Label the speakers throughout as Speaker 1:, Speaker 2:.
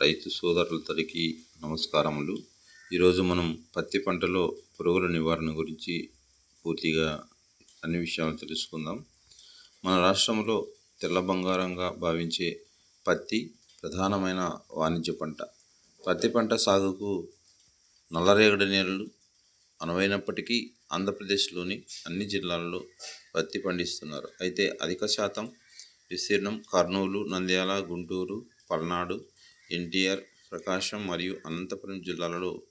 Speaker 1: రైతు సోదరులందరికీ నమస్కారములు. ఈరోజు మనం పత్తి పంటలో పురుగుల నివారణ గురించి పూర్తిగా అన్ని విషయాలు తెలుసుకుందాం. మన రాష్ట్రంలో తెల్ల బంగారంగా భావించే పత్తి ప్రధానమైన వాణిజ్య పంట. పత్తి పంట సాగుకు నల్లరేగడి నేలలు అనువైనప్పటికీ ఆంధ్రప్రదేశ్లోని అన్ని జిల్లాలలో పత్తి పండిస్తున్నారు. అయితే అధిక శాతం విస్తీర్ణం కర్నూలు నంద్యాల గుంటూరు పల్నాడు ఎన్టీఆర్ ప్రకాశం మరియు అనంతపురం జిల్లాలలో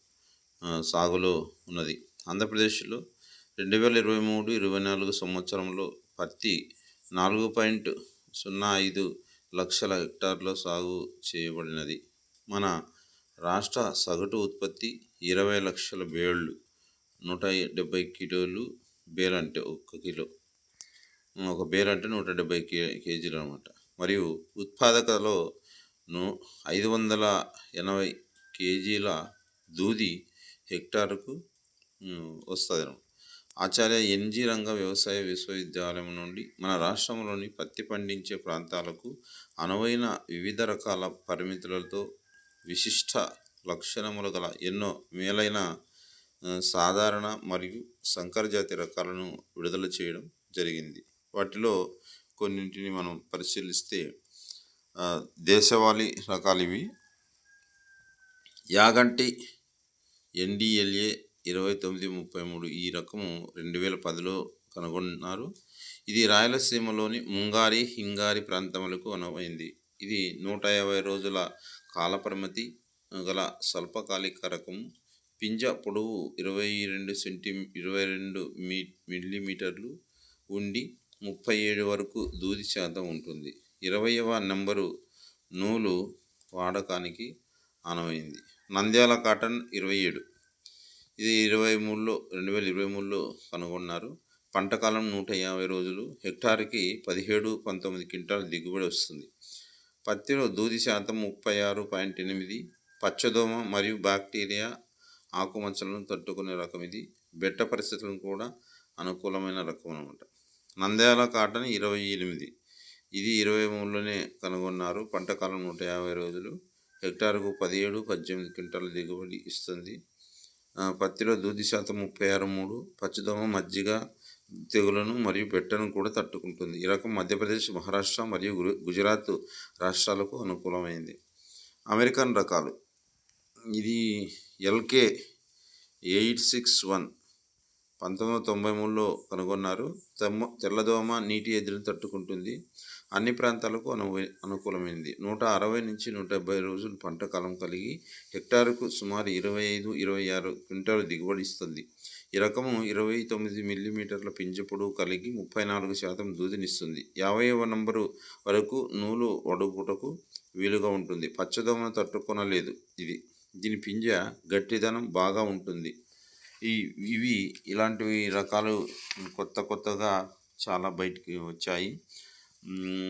Speaker 1: సాగులో ఉన్నది. ఆంధ్రప్రదేశ్లో రెండు వేల ఇరవై మూడు ఇరవై నాలుగు సంవత్సరంలో పత్తి నాలుగు పాయింట్ సున్నా ఐదు లక్షల హెక్టార్లో సాగు చేయబడినది. మన రాష్ట్ర సగటు ఉత్పత్తి ఇరవై లక్షల బేళ్ళు నూట డెబ్బై కిలోలు బేల్ అంటే ఒక్క కిలో. ఒక బేల్ అంటే నూట డెబ్బై కే కేజీలు అనమాట మరియు ఉత్పాదకలో ఐదు వందల ఎనభై కేజీల దూది హెక్టారుకు వస్తుంది. ఆచార్య ఎన్జి రంగ వ్యవసాయ విశ్వవిద్యాలయం నుండి మన రాష్ట్రంలోని పత్తి పండించే ప్రాంతాలకు అనువైన వివిధ రకాల పరిమితులతో విశిష్ట లక్షణములు గల ఎన్నో మేలైన సాధారణ మరియు సంకరజాతి రకాలను విడుదల చేయడం జరిగింది. వాటిలో కొన్నింటిని మనం పరిశీలిస్తే దేశవాళీ రకాలు ఇవి. యాగంటి ఎన్డిఎల్ఏ ఇరవై తొమ్మిది ముప్పై మూడు ఈ రకము రెండు వేల పదిలో కనుగొన్నారు. ఇది రాయలసీమలోని ముంగారి హింగారి ప్రాంతములకు అనువైంది. ఇది నూట యాభై రోజుల కాలపరిమితి గల స్వల్పకాలిక రకము. పింజ పొడవు ఇరవై రెండు సెంటి ఇరవై రెండు మీ మిల్లీమీటర్లు ఉండి ముప్పై ఏడు వరకు దూది శాతం ఉంటుంది. ఇరవైవ నెంబరు నూలు వాడకానికి ఆనవైంది నంద్యాల కాటన్ ఇరవై ఏడు ఇది ఇరవై మూడులో రెండు వేల ఇరవై మూడులో కనుగొన్నారు. పంటకాలం నూట యాభై రోజులు హెక్టార్కి పదిహేడు పంతొమ్మిది క్వింటాల్ దిగుబడి వస్తుంది. పత్తిలో దూది శాతం ముప్పై ఆరు పాయింట్ ఎనిమిది పచ్చదోమ మరియు బ్యాక్టీరియా ఆకుమచ్చలను తట్టుకునే రకం ఇది. బెట్ట పరిస్థితులను కూడా అనుకూలమైన రకం అనమాట నంద్యాల కాటన్ ఇరవై ఎనిమిది. ఇది ఇరవై మూడులోనే కనుగొన్నారు. పంట కాలం నూట యాభై రోజులు. హెక్టార్కు పదిహేడు పద్దెనిమిది క్వింటాల దిగుబడి ఇస్తుంది. పత్తిలో దూది శాతం ముప్పై ఆరు మూడు పచ్చదోమ మజ్జిగ తెగులను మరియు పెట్టను కూడా తట్టుకుంటుంది. ఈ రకం మధ్యప్రదేశ్ మహారాష్ట్ర మరియు గుజరాత్ రాష్ట్రాలకు అనుకూలమైంది. అమెరికన్ రకాలు. ఇది ఎల్కే ఎయిట్ సిక్స్ వన్. పంతొమ్మిది వందల తొంభై మూడులో కనుగొన్నారు. తెమ్మ తెల్లదోమ నీటి ఎదురును తట్టుకుంటుంది. అన్ని ప్రాంతాలకు అను అనుకూలమైనది నూట అరవై నుంచి నూట డెబ్బై రోజులు పంట కాలం కలిగి హెక్టారుకు సుమారు ఇరవై ఐదు ఇరవై ఆరు క్వింటాలు దిగుబడి ఇస్తుంది. ఈ రకము ఇరవై తొమ్మిది మిల్లీమీటర్ల పింజ కలిగి ముప్పై నాలుగు శాతం దూదినిస్తుంది. యాభైవ నంబరు వరకు నూలు వడుగుటకు వీలుగా ఉంటుంది. పచ్చదోమను తట్టుకొనలేదు ఇది. దీని పింజ గట్టిదనం బాగా ఉంటుంది. ఈ ఇవి ఇలాంటివి రకాలు కొత్త కొత్తగా చాలా బయటికి వచ్చాయి.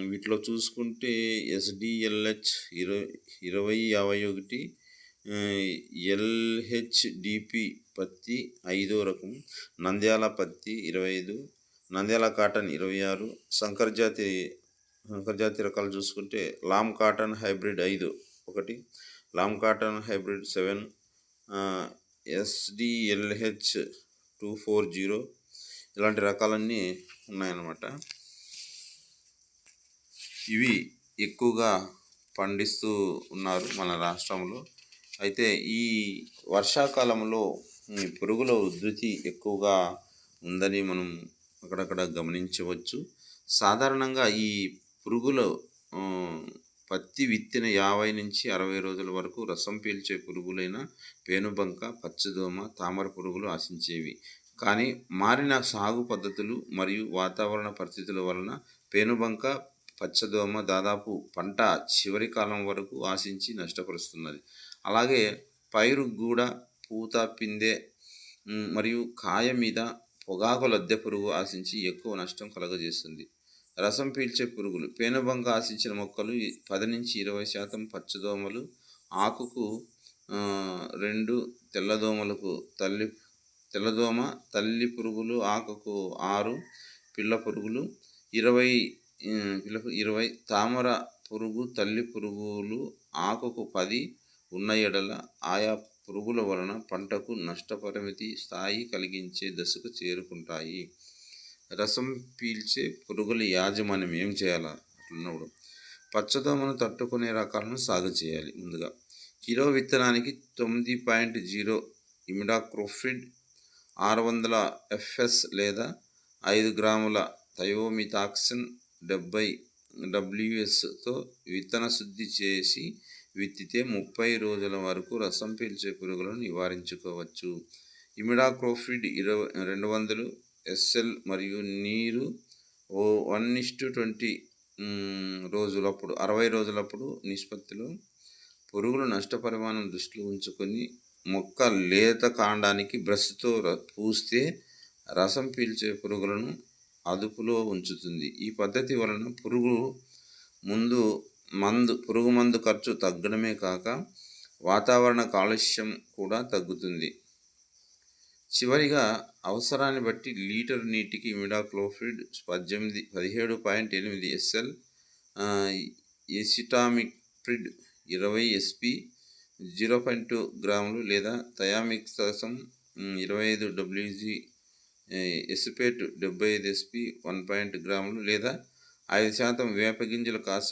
Speaker 1: వీటిలో చూసుకుంటే ఎస్డిఎల్హెచ్ ఇరవై ఇరవై యాభై ఒకటి ఎల్హెచ్డిపి పత్తి ఐదో రకం నంద్యాల పత్తి ఇరవై ఐదు నంద్యాల కాటన్ ఇరవై ఆరు సంకర్ జాతి సంకర్ జాతి రకాలు చూసుకుంటే లామ్ కాటన్ హైబ్రిడ్ ఐదు ఒకటి Lam cotton hybrid seven SDLH two four zero ఇలాంటి రకాలన్నీ ఉన్నాయన్నమాట. ఇవి ఎక్కువగా పండిస్తూ ఉన్నారు మన రాష్ట్రంలో. అయితే ఈ వర్షాకాలంలో పురుగుల ఉధృతి ఎక్కువగా ఉందని మనం అక్కడక్కడ గమనించవచ్చు. సాధారణంగా ఈ పురుగులు పత్తి విత్తిన యాభై నుంచి అరవై రోజుల వరకు రసం పీల్చే పురుగులైన పేనుబంక పచ్చదోమ తామర పురుగులు ఆశించేవి. కానీ మారిన సాగు పద్ధతులు మరియు వాతావరణ పరిస్థితుల వలన పేనుబంక పచ్చదోమ దాదాపు పంట చివరి కాలం వరకు ఆశించి నష్టపరుస్తున్నది. అలాగే పైరు గూడ పూత పిందె మరియు కాయ మీద పొగాకు లద్దె పురుగు ఆశించి ఎక్కువ నష్టం కలుగజేస్తుంది. రసం పీల్చే పురుగులు పేనుబంక ఆశించిన మొక్కలు పది నుంచి ఇరవై శాతం పచ్చదోమలు ఆకుకు రెండు తెల్లదోమలకు తల్లి తెల్లదోమ తల్లి పురుగులు ఆకుకు ఆరు పిల్ల పురుగులు ఇరవై ఆ, ఇరవై తామర పురుగు తల్లి పురుగులు ఆకుకు పది ఉన్న ఎడల ఆయా పురుగుల వలన పంటకు నష్టపరిమితి స్థాయి కలిగించే దశకు చేరుకుంటాయి. రసం పీల్చే పురుగుల యాజమాన్యం ఏం చేయాలా? అట్లున్నప్పుడు పచ్చదోమను తట్టుకునే రకాలను సాగు చేయాలి ముందుగా. కిలో విత్తనానికి తొమ్మిది పాయింట్ జీరో ఇమిడాక్రోఫిడ్ ఆరు వందల ఎఫ్ఎస్ లేదా ఐదు గ్రాముల థయోమిథాక్సిన్ డెబ్బై డబ్ల్యూఎస్తో విత్తన శుద్ధి చేసి విత్తితే ముప్పై రోజుల వరకు రసం పీల్చే పురుగులను నివారించుకోవచ్చు. ఇమిడాక్రోఫిడ్ ఇరవై రెండు వందలు ఎస్ఎల్ మరియు నీరు ఓ వన్ ఇస్టు ట్వంటీ రోజులప్పుడు అరవై రోజులప్పుడు నిష్పత్తిలో పురుగుల నష్టపరిమాణం దృష్టిలో ఉంచుకొని మొక్క లేత కాండానికి బ్రష్తో పూస్తే రసం పీల్చే పురుగులను అదుపులో ఉంచుతుంది. ఈ పద్ధతి వలన పురుగు ముందు మందు పురుగు మందు ఖర్చు తగ్గడమే కాక వాతావరణ కాలుష్యం కూడా తగ్గుతుంది. చివరిగా అవసరాన్ని బట్టి లీటర్ నీటికి మిడాక్లోఫిడ్ పద్దెనిమిది పదిహేడు పాయింట్ ఎనిమిది ఎస్ఎల్ ఎసిటామిక్ప్రిడ్ ఇరవై ఎస్పి జీరో పాయింట్ టూ గ్రాములు లేదా థయామిక్ససం ఇరవై ఐదు డబ్ల్యూజీ ఎసిపేట్ డెబ్బై ఐదు ఎస్పి వన్ పాయింట్ గ్రాములు లేదా ఐదు శాతం వేప గింజల కాషాయం